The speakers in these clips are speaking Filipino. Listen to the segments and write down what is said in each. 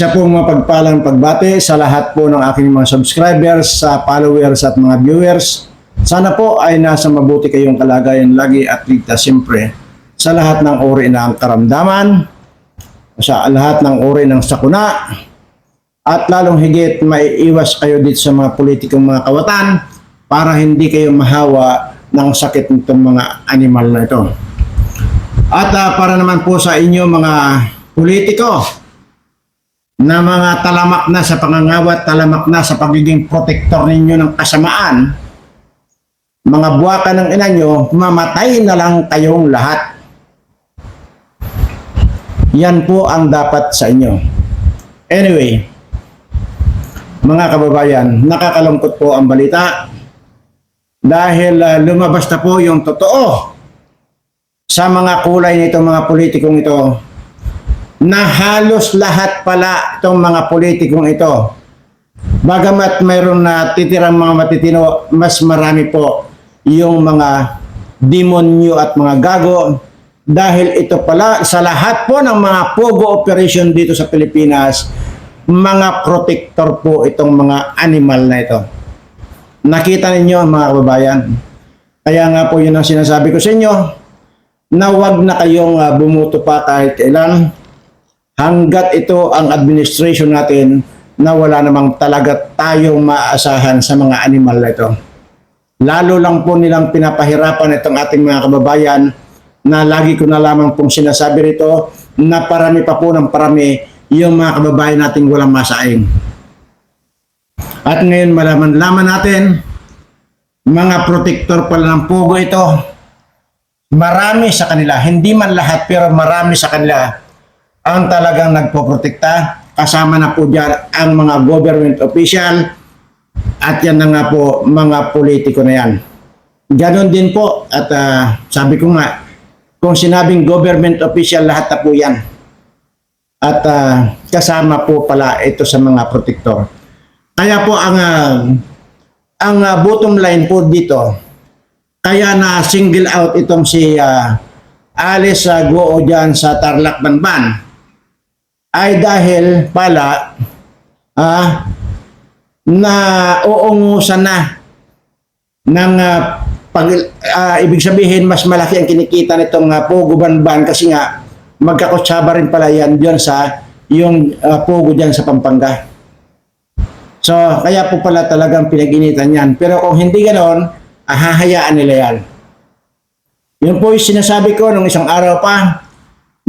Isa pong mapagpalang pagbate sa lahat po ng aking mga subscribers, sa followers at mga viewers. Sana po ay nasa mabuti kayong kalagayan lagi at ligtas siyempre sa lahat ng uri ng karamdaman, sa lahat ng uri ng sakuna, at lalong higit maiiwas kayo dito sa mga politikong mga kawatan para hindi kayo mahawa ng sakit nitong mga animal na ito. At ah, para naman po sa inyo mga politiko na mga talamak na sa pangangawat, talamak na sa pagiging protector ninyo ng kasamaan, mga buwaka ng ina nyo, mamatay na lang kayong lahat. Yan po ang dapat sa inyo. Anyway, mga kababayan, nakakalungkot po ang balita dahil ah, lumabas na po yung totoo sa mga kulay nito mga politikong ito na halos lahat pala itong mga politikong ito. Bagamat mayroon na titirang mga matitino mas marami po yung mga demonyo at mga gago. Dahil ito pala sa lahat po ng mga pogo operation dito sa Pilipinas mga protector po itong mga animal na ito. Nakita ninyo mga kababayan? Kaya nga po yun ang sinasabi ko sa inyo na wag na kayong ah, bumuto pa kahit kailan hanggat ito ang administration natin na wala namang talaga tayong maaasahan sa mga animal na ito. Lalo lang po nilang pinapahirapan itong ating mga kababayan na lagi ko na lamang pong sinasabi rito na parami pa po ng parami yung mga kababayan nating walang masaing. At ngayon malaman-laman natin, mga protector pala ng pugo ito, marami sa kanila, hindi man lahat pero marami sa kanila ang talagang nagpoprotekta. Kasama na po dyan ang mga government official at yan na nga po mga politiko na yan. Ganon din po at ah, sabi ko nga, kung sinabing government official lahat na po yan. At ah, kasama po pala ito sa mga protektor. Kaya po ang ah, ang ah, bottom line po dito, kaya na single out itong si ah, Alice uh, Goo dyan sa Tarlac Banban ay dahil pala ah, na uungusan na ng ah, pag, ah, ibig sabihin mas malaki ang kinikita nitong uh, Pogo Banban kasi nga magkakutsaba rin pala yan dyan sa yung ah, Pogo dyan sa Pampanga. So, kaya po pala talagang pinag-initan yan. Pero kung hindi ganon, ah, hahayaan nila yan. Yun po yung sinasabi ko nung isang araw pa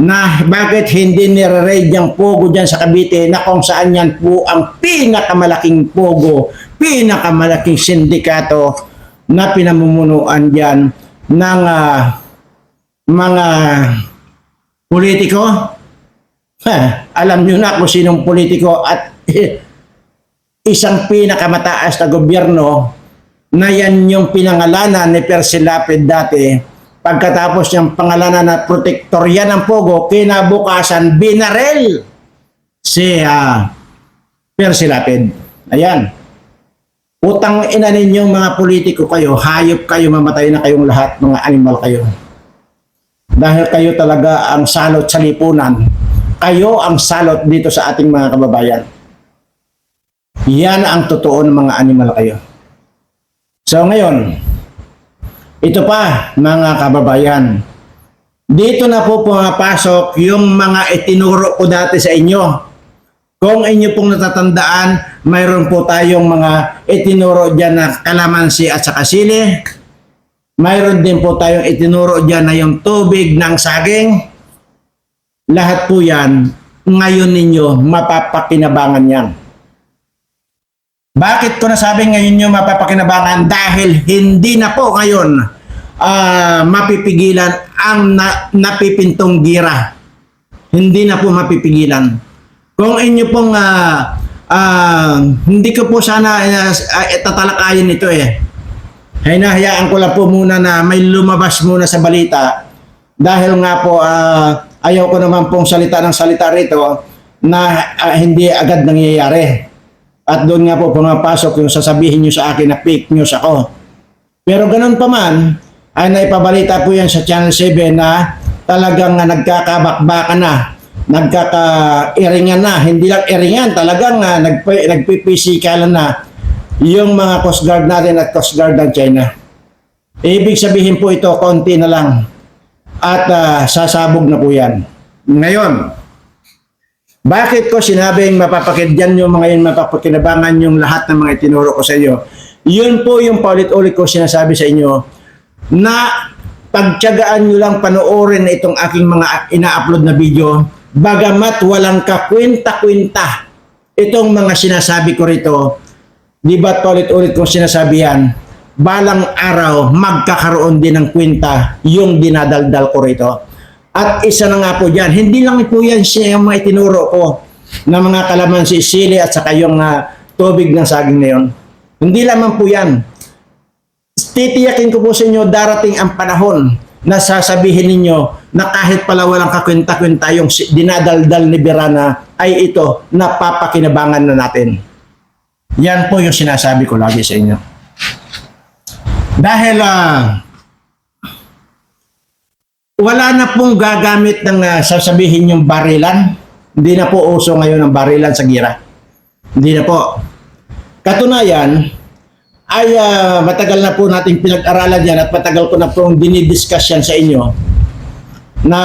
na bakit hindi nire-raid yung pogo dyan sa Cavite na kung saan yan po ang pinakamalaking pogo, pinakamalaking sindikato na pinamumunuan dyan ng ah, mga politiko. Ha, alam nyo na kung sinong politiko at isang pinakamataas na gobyerno na yan yung pinangalanan ni Percy Lapid dati pagkatapos niyang pangalanan na protector yan ng Pogo kinabukasan binarel si uh, Percy Lapid. Ayan. Utang ina ninyong mga politiko kayo hayop kayo mamatay na kayong lahat mga animal kayo. Dahil kayo talaga ang salot sa lipunan kayo ang salot dito sa ating mga kababayan. Yan ang totoo ng mga animal kayo. So ngayon, ito pa mga kababayan. Dito na po pumapasok yung mga itinuro ko dati sa inyo. Kung inyo pong natatandaan, mayroon po tayong mga itinuro dyan na kalamansi at saka sili. Mayroon din po tayong itinuro dyan na yung tubig ng saging. Lahat po yan, ngayon ninyo mapapakinabangan yan. Bakit ko nasabi ngayon nyo mapapakinabangan? Dahil hindi na po ngayon ah, mapipigilan ang na, napipintong gira. Hindi na po mapipigilan. Kung inyo pong ah, ah, hindi ko po sana uh, tatalakayin ito eh. Ay nahayaan ko lang po muna na may lumabas muna sa balita dahil nga po ah, ayaw ko naman pong salita ng salita rito na ah, hindi agad nangyayari. At doon nga po pumapasok yung sasabihin nyo sa akin na fake news ako. Pero ganun pa man, ay naipabalita po yan sa Channel 7 na talagang nagkakabakbaka na nagkaka-iringan na. Hindi lang iringan, talagang uh, nagp- nagpipisikalan na yung mga Coast Guard natin at Coast Guard ng China. Ibig sabihin po ito, konti na lang. At ah, sasabog na po yan. Ngayon, bakit ko sinabing mapapakidyan yung mga yun, mapapakinabangan yung lahat ng mga itinuro ko sa inyo? Yun po yung paulit-ulit ko sinasabi sa inyo na pagtyagaan nyo lang panoorin itong aking mga ina-upload na video. Bagamat walang kakwenta-kwenta itong mga sinasabi ko rito di ba paulit-ulit kong sinasabi yan? Balang araw magkakaroon din ng kwenta yung dinadaldal ko rito at isa na nga po dyan hindi lang po yan siya yung mga itinuro ko na mga kalamansi sili at saka yung ah, tubig ng saging na yun hindi lamang po yan titiyakin ko po sa inyo darating ang panahon na sasabihin ninyo na kahit pala walang kakwenta-kwenta yung dinadaldal ni Birana ay ito napapakinabangan na natin. Yan po yung sinasabi ko lagi sa inyo. Dahil ah, wala na pong gagamit ng ah, sasabihin yung barilan. Hindi na po uso ngayon ang barilan sa gira. Hindi na po. Katunayan, ay ah, matagal na po nating pinag-aralan yan at matagal ko na pong dinidiscuss yan sa inyo na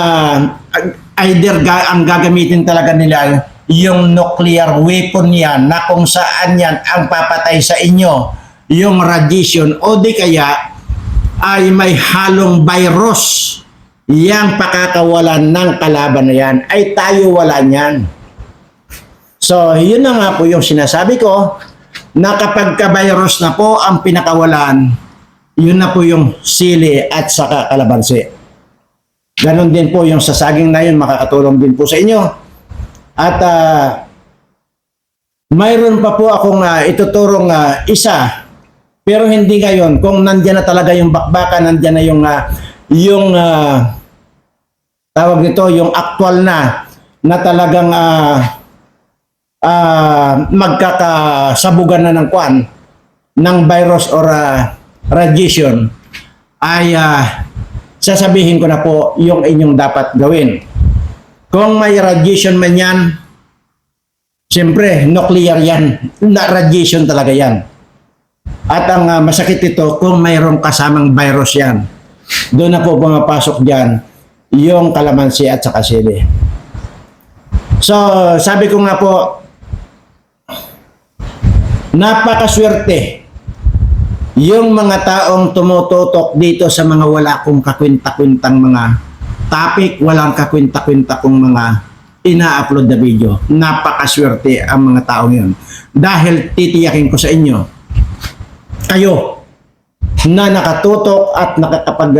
ah, either ga- ang gagamitin talaga nila yung nuclear weapon yan na kung saan yan ang papatay sa inyo yung radiation o di kaya ay may halong virus yang pakakawalan ng kalaban na yan ay tayo wala niyan. So, yun na nga po yung sinasabi ko na kapag ka-virus na po ang pinakawalan, yun na po yung sili at saka kalabansi. Ganon din po yung sasaging na yun, makakatulong din po sa inyo. At ah, mayroon pa po akong ah, ituturong ah, isa, pero hindi ngayon. Kung nandyan na talaga yung bakbakan, nandyan na yung, ah, yung ah, tawag nito, yung actual na, na talagang ah, ah, magkakasabugan na ng kwan ng virus or ah, radiation ay ah, sasabihin ko na po yung inyong dapat gawin. Kung may radiation man yan, siyempre nuclear yan, na radiation talaga yan. At ang ah, masakit ito kung mayroong kasamang virus yan. Doon na po pumapasok dyan yung kalamansi at saka sili. So, sabi ko nga po, napakaswerte yung mga taong tumututok dito sa mga wala kong kakwenta-kwentang mga topic, walang kakwenta-kwenta kong mga ina-upload na video. Napakaswerte ang mga taong yun. Dahil titiyakin ko sa inyo, kayo na nakatutok at nakakapag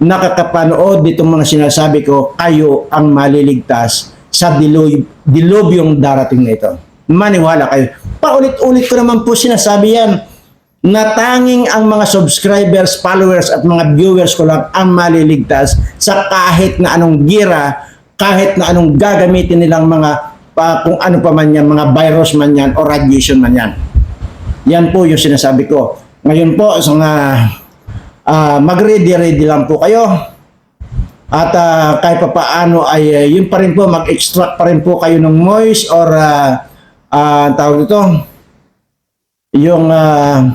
nakakapanood ditong mga sinasabi ko, kayo ang maliligtas sa dilub, dilubyong darating na ito. Maniwala kayo. Paulit-ulit ko naman po sinasabi yan na tanging ang mga subscribers, followers at mga viewers ko lang ang maliligtas sa kahit na anong gira, kahit na anong gagamitin nilang mga pa, kung ano pa man yan, mga virus man yan o radiation man yan. Yan po yung sinasabi ko. Ngayon po, sa mga ah, mag-ready-ready lang po kayo. At ah, kahit pa paano ay uh, yun pa rin po, mag-extract pa rin po kayo ng moist or ah, ah, tawag ito, yung ah,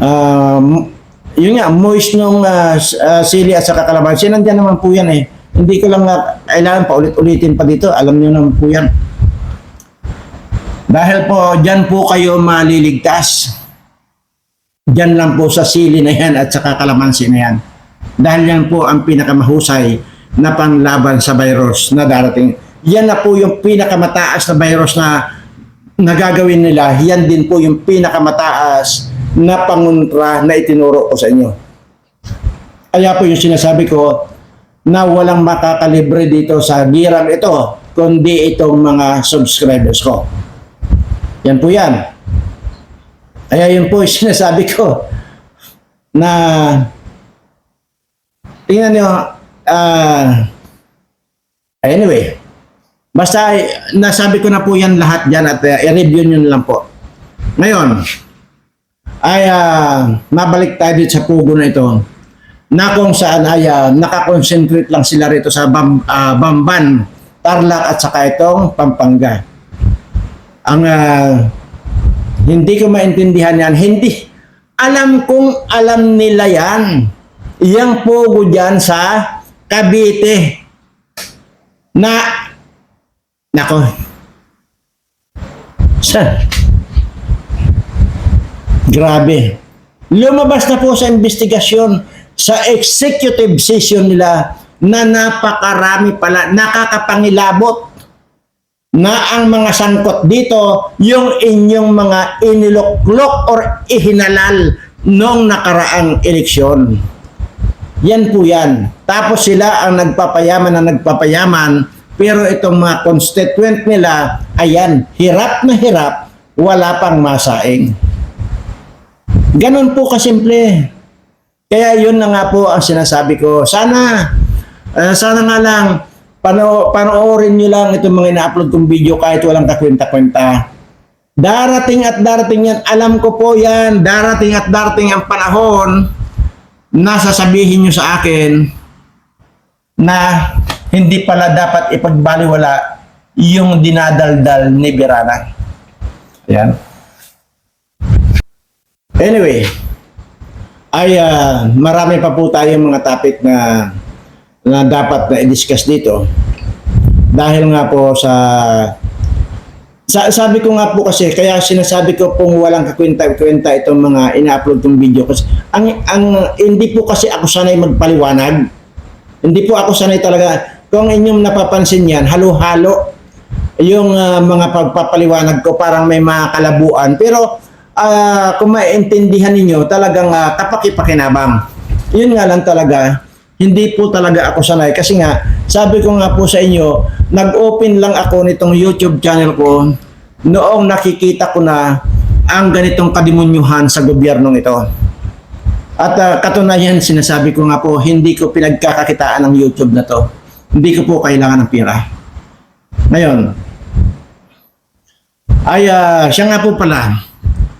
um, yun nga, moist nung s- ah, sili at saka kalamansi. Nandiyan naman po yan eh. Hindi ko lang uh, kailangan pa ulit-ulitin pa dito. Alam niyo naman po yan. Dahil po, dyan po kayo maliligtas. Dyan lang po sa sili na yan at saka kalamansi na yan. Dahil yan po ang pinakamahusay na panglaban sa virus na darating. Yan na po yung pinakamataas na virus na nagagawin nila. Yan din po yung pinakamataas na panguntra na itinuro ko sa inyo. Kaya po yung sinasabi ko na walang makakalibre dito sa girang ito kundi itong mga subscribers ko. Yan po yan. Kaya yun po yung sinasabi ko na tingnan nyo, ah, anyway, basta nasabi ko na po yan lahat dyan at uh, i-review nyo lang po. Ngayon, ay ah, mabalik tayo dito sa pugo na ito na kung saan ay ah, nakakonsentrate lang sila rito sa bam, ah, Bamban Tarlac at saka itong Pampanga. Ang ah, hindi ko maintindihan yan. Hindi. Alam kong alam nila yan. Yang pogo dyan sa Cavite. Na, nako. Sa, grabe. Lumabas na po sa investigasyon sa executive session nila na napakarami pala, nakakapangilabot na ang mga sangkot dito yung inyong mga iniluklok or ihinalal noong nakaraang eleksyon. Yan po yan. Tapos sila ang nagpapayaman na nagpapayaman pero itong mga constituent nila, ayan, hirap na hirap, wala pang masaing. Ganon po kasimple. Kaya yun na nga po ang sinasabi ko. Sana, ah, sana nga lang, pano, panoorin nyo lang itong mga ina-upload kong video kahit walang kakwenta-kwenta. Darating at darating yan. Alam ko po yan. Darating at darating ang panahon na sasabihin nyo sa akin na hindi pala dapat ipagbaliwala yung dinadaldal ni Birana. Yan. Anyway, ay ah, marami pa po tayong mga topic na na dapat na i-discuss dito. Dahil nga po sa sa, sabi ko nga po kasi, kaya sinasabi ko pong walang kakwenta-kwenta itong mga ina-upload kong video. Kasi ang, ang, hindi po kasi ako sanay magpaliwanag. Hindi po ako sanay talaga. Kung inyong napapansin yan, halo-halo yung ah, mga pagpapaliwanag ko parang may mga kalabuan. Pero ah, kung maintindihan ninyo, talagang uh, kapakipakinabang. Yun nga lang talaga, hindi po talaga ako sanay. Kasi nga, sabi ko nga po sa inyo, nag-open lang ako nitong YouTube channel ko noong nakikita ko na ang ganitong kadimunyuhan sa gobyernong ito. At ah, katunayan, sinasabi ko nga po, hindi ko pinagkakakitaan ng YouTube na to. Hindi ko po kailangan ng pira. Ngayon, ay ah, siya nga po pala,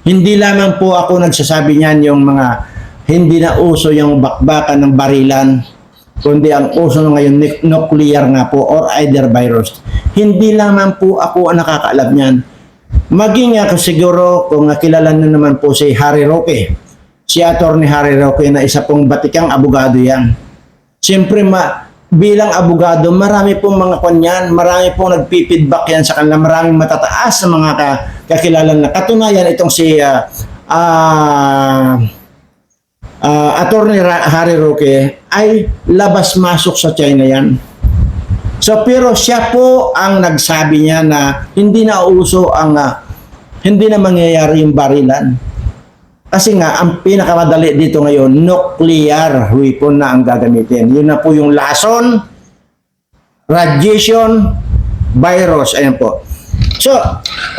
hindi lamang po ako nagsasabi niyan yung mga hindi na uso yung bakbakan ng barilan, kundi ang uso ngayon nu- nuclear nga po or either virus. Hindi lamang po ako ang nakakaalam niyan. Maging ako siguro kung kilala na naman po si Harry Roque. Si Atty. Harry Roque na isa pong batikang abogado yan. Siyempre, ma, bilang abogado, marami pong mga kanyan, marami pong nagpipidback yan sa kanila, maraming matataas sa mga ka, kakilala na. Katunayan, itong si ah ah, ah, Attorney Harry Roque ay labas-masok sa China yan. So, pero siya po ang nagsabi niya na hindi na uso ang, ah, hindi na mangyayari yung barilan. Kasi nga, ang pinakamadali dito ngayon, nuclear weapon na ang gagamitin. Yun na po yung lason, radiation, virus. Ayan po. So,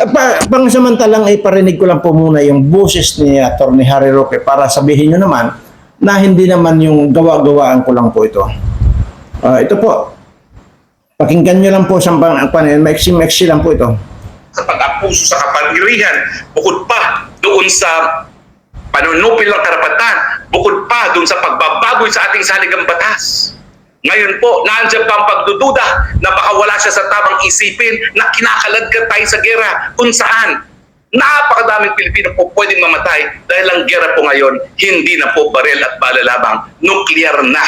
pa, pangsamantalang iparinig ko lang po muna yung boses ni Atty. Harry Roque para sabihin nyo naman na hindi naman yung gawa-gawaan ko lang po ito. Ah, ito po. Pakinggan nyo lang po sa pang, maiksi-maiksi lang po ito. sa pag-apuso sa kapangyarihan, bukod pa doon sa panunupil ng karapatan, bukod pa doon sa pagbabagoy sa ating saligang batas. Ngayon po, nandiyan pa ang pagdududa na baka wala siya sa tamang isipin na kinakaladkad tayo sa gera kung saan napakadaming Pilipino po pwedeng mamatay dahil ang gera po ngayon hindi na po baril at balalabang, nuclear na.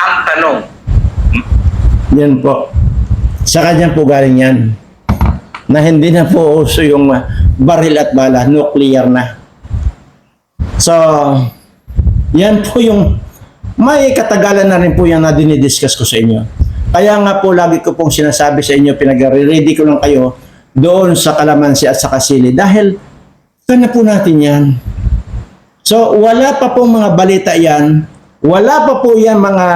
Ang tanong, Yan po. Sa kanya po galing yan. Na hindi na po uso yung uh, baril at bala, nuclear na. So, yan po yung may katagalan na rin po yan na dinidiscuss ko sa inyo. Kaya nga po lagi ko pong sinasabi sa inyo, pinag-ready ko lang kayo doon sa kalamansi at sa kasili dahil kanya po natin yan. So, wala pa pong mga balita yan. Wala pa po yan mga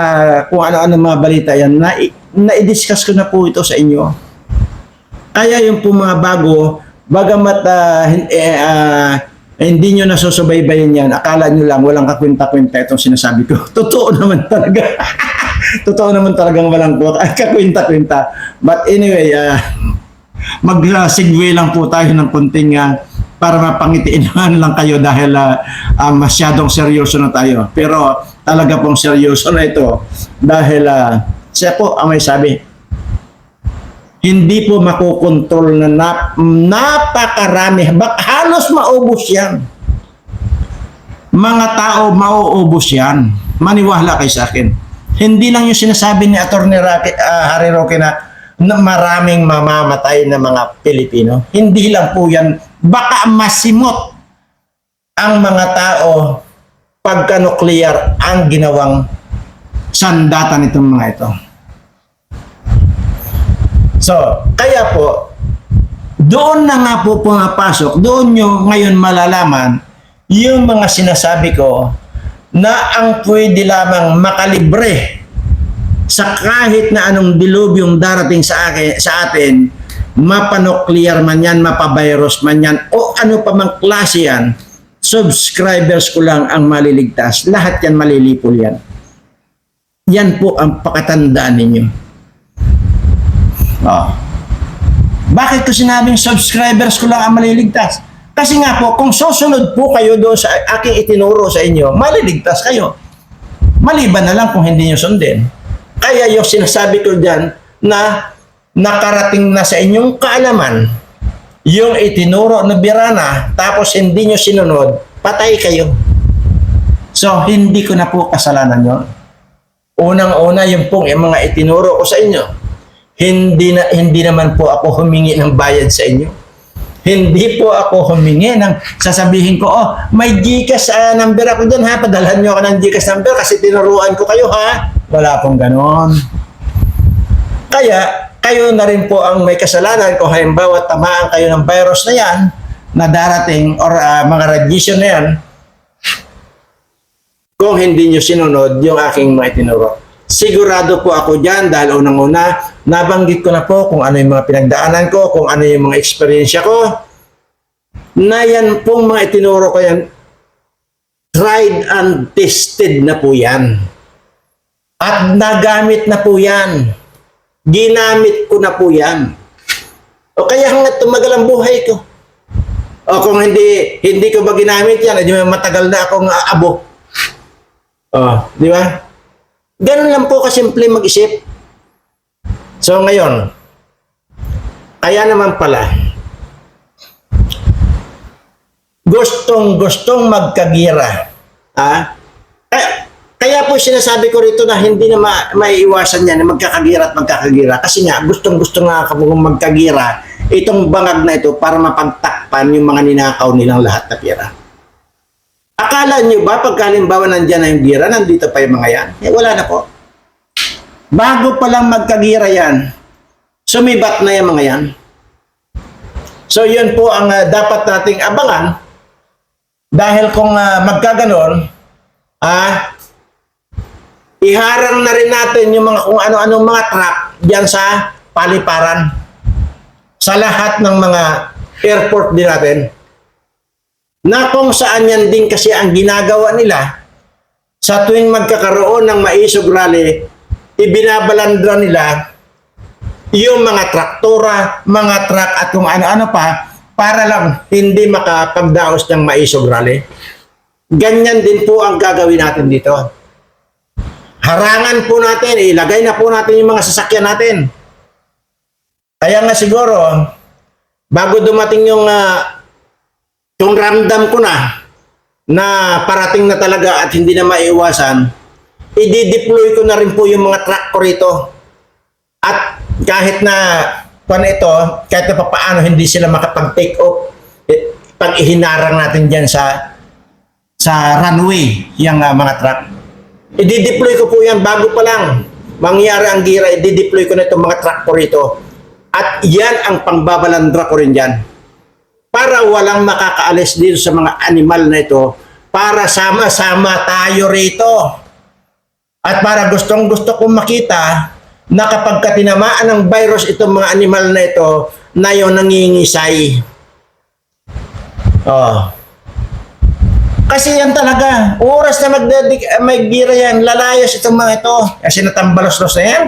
kung ano-ano mga balita yan na, na-discuss ko na po ito sa inyo. Kaya yung po mga bago, bagamat ah, hin- eh, hindi nyo nasusubaybayan yan, akala nyo lang walang kakwenta-kwenta itong sinasabi ko. Totoo naman talaga. Totoo naman talagang walang kakwenta-kwenta. But anyway, ah, mag-segue lang po tayo ng konting ah, para mapangitiin lang kayo dahil ah, ah, masyadong seryoso na tayo. Pero talaga pong seryoso na ito dahil ah, siya po ang may sabi, hindi po makokontrol na nap- napakarami. Bak halos maubos yan. Mga tao, mauubos yan. Maniwala kayo sa akin. Hindi lang yung sinasabi ni Atty. Ah, Harry Roque na, na maraming mamamatay na mga Pilipino. Hindi lang po yan. Baka masimot ang mga tao pagka nuclear ang ginawang sandata nitong mga ito. So, kaya po, doon na nga po pumapasok, doon nyo ngayon malalaman yung mga sinasabi ko na ang pwede lamang makalibre sa kahit na anong dilubyong darating sa, akin, sa atin, mapanuklear man yan, mapavirus man yan, o ano pa mang klase yan, subscribers ko lang ang maliligtas. Lahat yan malilipol yan. Yan po ang pakatandaan ninyo. Oh. Bakit ko sinabing subscribers ko lang ang maliligtas? Kasi nga po, kung susunod po kayo doon sa aking itinuro sa inyo, maliligtas kayo. Maliban na lang kung hindi nyo sundin. Kaya yung sinasabi ko dyan na nakarating na sa inyong kaalaman yung itinuro na birana tapos hindi nyo sinunod, patay kayo. So, hindi ko na po kasalanan yon. Unang-una yung pong yung mga itinuro ko sa inyo hindi na hindi naman po ako humingi ng bayad sa inyo. Hindi po ako humingi ng sasabihin ko, oh, may GCash uh, number ako dyan ha, padalhan nyo ako ng GCash number kasi tinuruan ko kayo ha. Wala pong ganon. Kaya, kayo na rin po ang may kasalanan kung halimbawa tamaan kayo ng virus na yan na darating or ah, mga radiation na yan kung hindi nyo sinunod yung aking mga tinuro. Sigurado po ako dyan dahil unang-una, nabanggit ko na po kung ano yung mga pinagdaanan ko, kung ano yung mga eksperyensya ko, na yan pong mga itinuro ko yan, tried and tested na po yan. At nagamit na po yan. Ginamit ko na po yan. O kaya hanggat tumagal ang buhay ko. O kung hindi hindi ko ba ginamit yan, edi may matagal na akong uh, abo. Oh, di ba? Ganun lang po kasimple mag-isip. So ngayon, kaya naman pala, gustong gustong magkagira. Ah? Kaya, kaya po sinasabi ko rito na hindi na ma- maiiwasan yan na magkakagira at magkakagira. Kasi nga, gustong gusto nga kapag magkagira, itong bangag na ito para mapagtakpan yung mga ninakaw nilang lahat na pera. Akala nyo ba pag halimbawa nandyan na yung gira, nandito pa yung mga yan? Eh, wala na po. Bago pa lang magkagira yan, sumibat na yung mga yan. So yun po ang ah, dapat nating abangan dahil kung uh, magkaganon, ah, iharang na rin natin yung mga kung ano-anong mga truck diyan sa paliparan sa lahat ng mga airport din natin na kung saan yan din kasi ang ginagawa nila sa tuwing magkakaroon ng maisog rally, ibinabalandra nila yung mga traktora, mga truck at kung ano-ano pa para lang hindi makapagdaos ng maisog rally. Ganyan din po ang gagawin natin dito. Harangan po natin, ilagay na po natin yung mga sasakyan natin. Kaya nga siguro, bago dumating yung ah, kung ramdam ko na na parating na talaga at hindi na maiwasan, i-deploy ko na rin po yung mga truck ko rito. At kahit na pan ito, kahit na papaano hindi sila makapag-take off, eh, pag ihinarang natin dyan sa sa runway, yung ah, mga truck. I-deploy ko po yan bago pa lang mangyari ang gira, i-deploy ko na itong mga truck ko rito. At yan ang pangbabalandra ko rin dyan para walang makakaalis dito sa mga animal na ito para sama-sama tayo rito. At para gustong gusto kong makita na kapag katinamaan ng virus itong mga animal na ito na yung nangingisay. Oh. Kasi yan talaga, oras na magdadik, may gira yan, lalayas itong mga ito. Kasi natambalos-los na yan.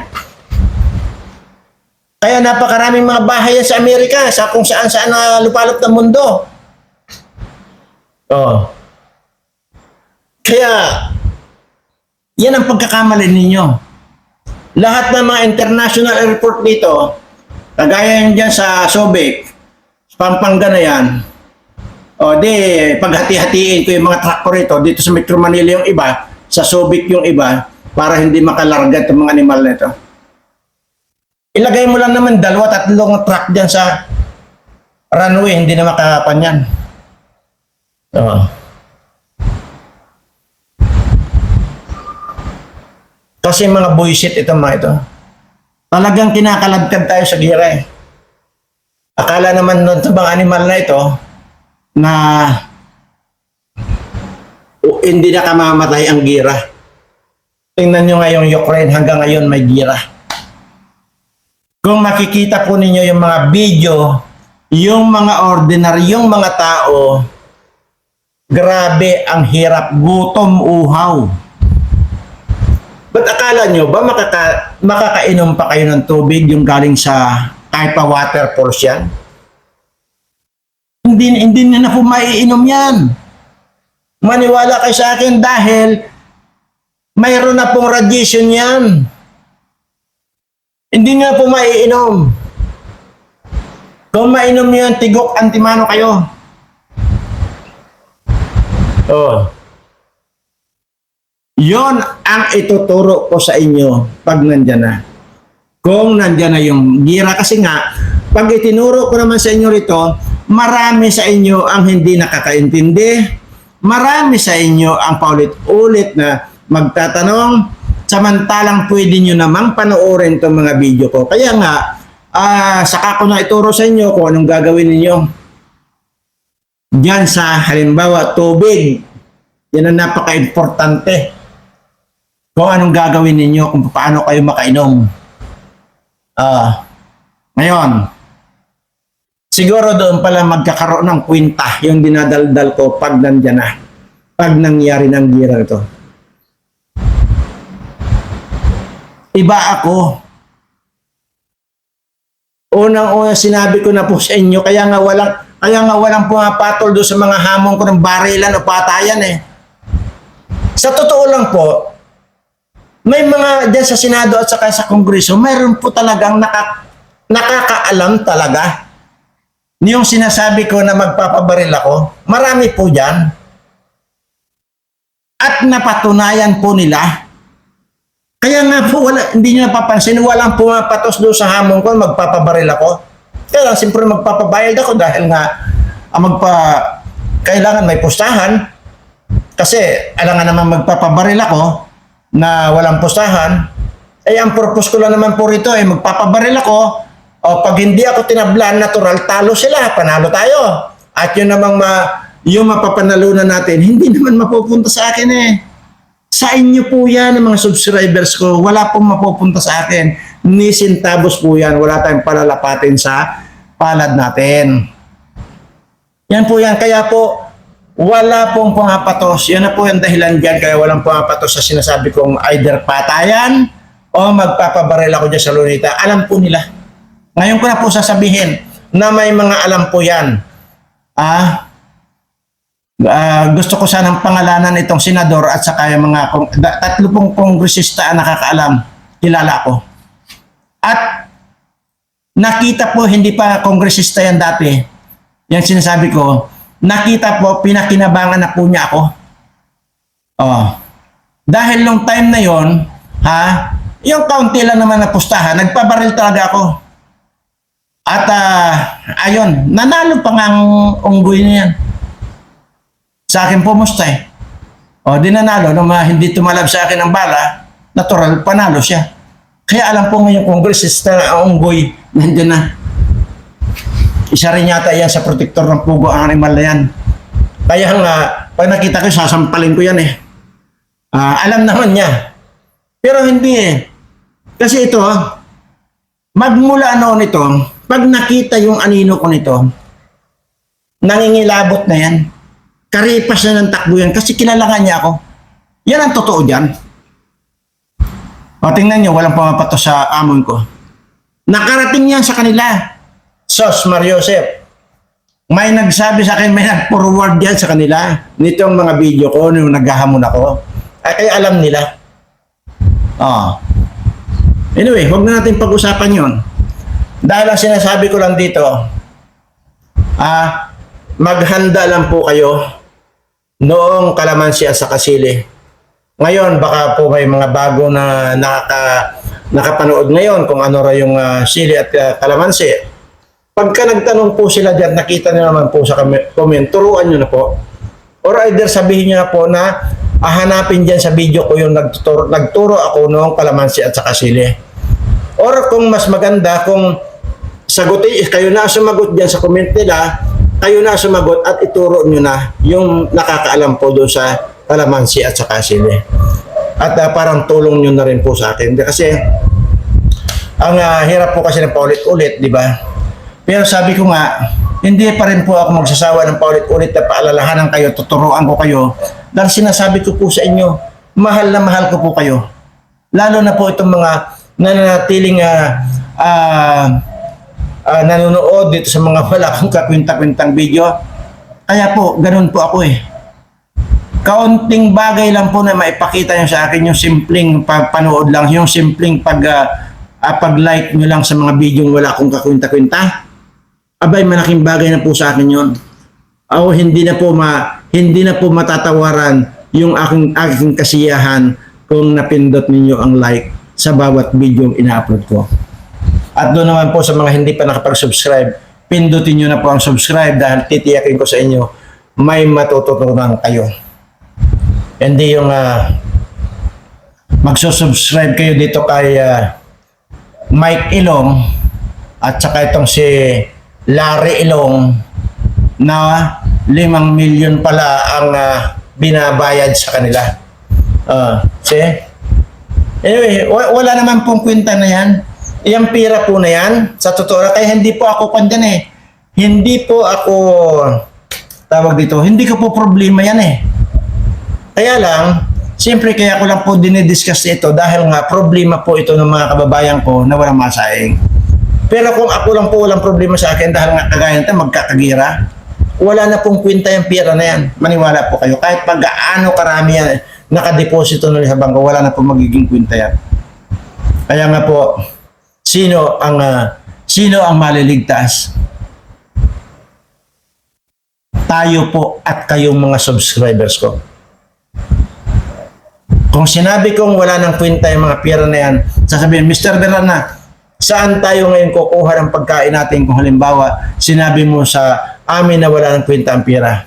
Kaya napakaraming mga bahay yan sa Amerika, sa kung saan saan na lupalop ng mundo. Oh. Kaya, yan ang pagkakamali ninyo. Lahat ng mga international airport dito, Kagaya yun dyan sa Subic, Pampanga na yan. O di, paghati-hatiin ko yung mga truck rito, dito sa Metro Manila yung iba, sa Subic yung iba, para hindi makalarga itong mga animal na ito. Ilagay mo lang naman dalawa, tatlong truck dyan sa runway, hindi na makakapan yan. Oo. Kasi mga buisit itong mga ito. Talagang kinakalagkad tayo sa gira eh. Akala naman nun sa mga animal na ito na o, hindi na kamamatay ang gira. Tingnan nyo nga yung Ukraine hanggang ngayon may gira. Kung makikita po ninyo yung mga video, yung mga ordinaryong mga tao, grabe ang hirap, gutom, uhaw. Ba't akala nyo ba makaka, makakainom pa kayo ng tubig yung galing sa kahit pa waterfalls yan? Hindi, hindi na po maiinom yan. Maniwala kayo sa akin dahil mayroon na pong radiation yan. Hindi na po maiinom. Kung mainom nyo yan, tigok antimano kayo. Oh. Yon ang ituturo ko sa inyo pag nandyan na. Kung nandyan na yung gira. Kasi nga, pag itinuro ko naman sa inyo rito, marami sa inyo ang hindi nakakaintindi. Marami sa inyo ang paulit-ulit na magtatanong. Samantalang pwede nyo namang panoorin itong mga video ko. Kaya nga, ah saka ko na ituro sa inyo kung anong gagawin ninyo. Diyan sa halimbawa tubig. Yan ang napaka-importante kung anong gagawin ninyo, kung paano kayo makainom. Ah, ngayon, siguro doon pala magkakaroon ng kwinta yung dinadaldal ko pag nandyan na. Pag nangyari ng gira ito. Iba ako. Unang-una sinabi ko na po sa inyo, kaya nga walang, kaya nga walang pumapatol doon sa mga hamon ko ng barilan o patayan eh. Sa totoo lang po, may mga dyan sa Senado at saka sa Kongreso, mayroon po talagang naka, nakakaalam talaga. Yung sinasabi ko na magpapabaril ako, marami po dyan. At napatunayan po nila. Kaya nga po, wala, hindi nyo napapansin, walang pumapatos doon sa hamon ko, magpapabaril ako. Kaya lang, siyempre magpapabayad ako dahil nga, ang magpa, kailangan may pustahan. Kasi, alangan naman magpapabaril ako, na walang pustahan, eh ang purpose ko lang naman po rito ay magpapabaril ako o pag hindi ako tinablan, natural talo sila, panalo tayo. At yun namang ma, yung mapapanalunan natin, hindi naman mapupunta sa akin eh. Sa inyo po yan, mga subscribers ko, wala pong mapupunta sa akin. Ni sintabos po yan, wala tayong palalapatin sa palad natin. Yan po yan, kaya po, wala pong pumapatos. Yan na po yung dahilan dyan kaya walang pumapatos sa sinasabi kong either patayan o magpapabaril ako dyan sa lunita. Alam po nila. Ngayon ko na po sasabihin na may mga alam po yan. Ah, ah, gusto ko sanang pangalanan itong senador at saka yung mga tatlo pong kongresista ang nakakaalam. Kilala ko. At nakita po hindi pa kongresista yan dati. Yan sinasabi ko, nakita po, pinakinabangan na po niya ako. Oh. Dahil nung time na yon, ha, yung kaunti lang naman na pustahan, nagpabaril talaga ako. At ah, ayun, nanalo pa nga ang unggoy niya. Sa akin pumusta eh. O, di nanalo, nung mga hindi tumalab sa akin ang bala, natural, panalo siya. Kaya alam po ngayon, kongresista ang unggoy, nandiyan na. Isa rin yata yan sa protector ng pugo ang animal na yan. Kaya nga, pag nakita ko, sasampalin ko yan eh. Ah, alam naman niya. Pero hindi eh. Kasi ito, magmula noon ito, pag nakita yung anino ko nito, nangingilabot na yan. Karipas na ng takbo yan kasi kilala niya ako. Yan ang totoo dyan. O tingnan nyo, walang pumapato sa amon ko. Nakarating yan sa kanila. Sos Mariosep. May nagsabi sa akin, may nag-forward yan sa kanila. Nitong mga video ko, nung naghahamon ako. Ay, kaya alam nila. Oh. Anyway, huwag na natin pag-usapan yon. Dahil ang sinasabi ko lang dito, ah, maghanda lang po kayo noong kalamansi at sa kasili. Ngayon, baka po may mga bago na nakaka, nakapanood ngayon kung ano ra yung ah, sili at ah, kalamansi. Pagka nagtanong po sila dyan, nakita nyo naman po sa comment, turuan nyo na po. Or either sabihin nyo na po na ah, hanapin dyan sa video ko yung nagtuturo, nagturo ako noong kalamansi at sa kasili. Or kung mas maganda, kung sagutin, kayo na sumagot dyan sa comment nila, kayo na sumagot at ituro nyo na yung nakakaalam po doon sa kalamansi at sa kasili. At ah, parang tulong nyo na rin po sa akin. Kasi ang ah, hirap po kasi ng paulit-ulit, di ba? Pero sabi ko nga, hindi pa rin po ako magsasawa ng paulit-ulit na paalalahanan kayo, tuturuan ko kayo. Dahil sinasabi ko po sa inyo, mahal na mahal ko po kayo. Lalo na po itong mga nananatiling ah, ah, ah, nanonood dito sa mga wala kang kakwinta-kwintang video. Kaya po, ganun po ako eh. Kaunting bagay lang po na maipakita nyo sa akin yung simpleng pa- panood lang, yung simpleng pag, ah, ah, pag-like nyo lang sa mga video wala akong kakwinta-kwinta. Abay, malaking bagay na po sa akin yun. Ako hindi na po ma hindi na po matatawaran yung aking aking kasiyahan kung napindot ninyo ang like sa bawat video ina-upload ko. At doon naman po sa mga hindi pa nakapag-subscribe, pindutin nyo na po ang subscribe dahil titiyakin ko sa inyo may matututunan kayo. Hindi yung uh, magsusubscribe kayo dito kay ah, Mike Ilong at saka itong si Larry Ilong na limang milyon pala ang ah, binabayad sa kanila. Ah, see? Anyway, wa- wala naman pong kwenta na yan. Yung pira po na yan, sa totoo lang, kaya hindi po ako kandyan eh. Hindi po ako, tawag dito, hindi ko po problema yan eh. Kaya lang, siyempre kaya ko lang po dinidiscuss ito dahil nga problema po ito ng mga kababayan ko na walang masaing. Pero kung ako lang po walang problema sa akin dahil nga kagaya nito magkakagira, wala na pong kwenta yung pera na yan. Maniwala po kayo. Kahit pag gaano karami yan, nakadeposito na sa bangko, wala na po magiging kwenta yan. Kaya nga po, sino ang ah, sino ang maliligtas? Tayo po at kayong mga subscribers ko. Kung sinabi kong wala ng kwenta yung mga pera na yan, sasabihin, Mr. Berana, saan tayo ngayon kukuha ng pagkain natin kung halimbawa sinabi mo sa amin na wala ng kwenta ang pera?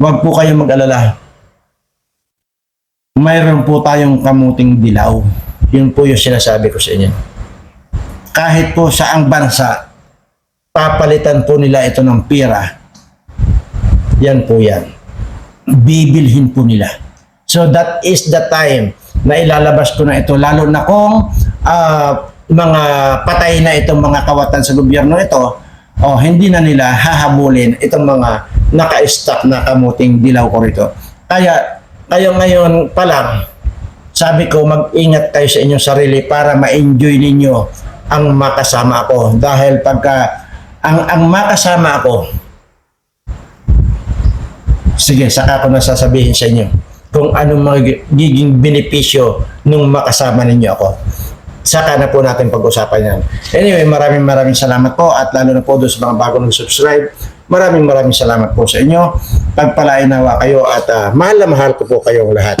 Huwag po kayong mag-alala. Mayroon po tayong kamuting dilaw. Yun po yung sinasabi ko sa inyo. Kahit po saang bansa, papalitan po nila ito ng pera. Yan po yan. Bibilhin po nila. So that is the time na ilalabas ko na ito lalo na kung ah, mga patay na itong mga kawatan sa gobyerno ito o hindi na nila hahabulin itong mga naka-stock na kamuting dilaw ko rito. Kaya kayo ngayon pa lang sabi ko mag-ingat kayo sa inyong sarili para ma-enjoy ninyo ang makasama ako dahil pagka ang ang makasama ako sige saka ko na sasabihin sa inyo kung anong magiging benepisyo nung makasama ninyo ako. Saka na po natin pag-usapan yan. Anyway, maraming maraming salamat po at lalo na po doon sa mga bago nag-subscribe. Maraming maraming salamat po sa inyo. Pagpalain nawa kayo at ah, mahal na mahal ko po kayong lahat.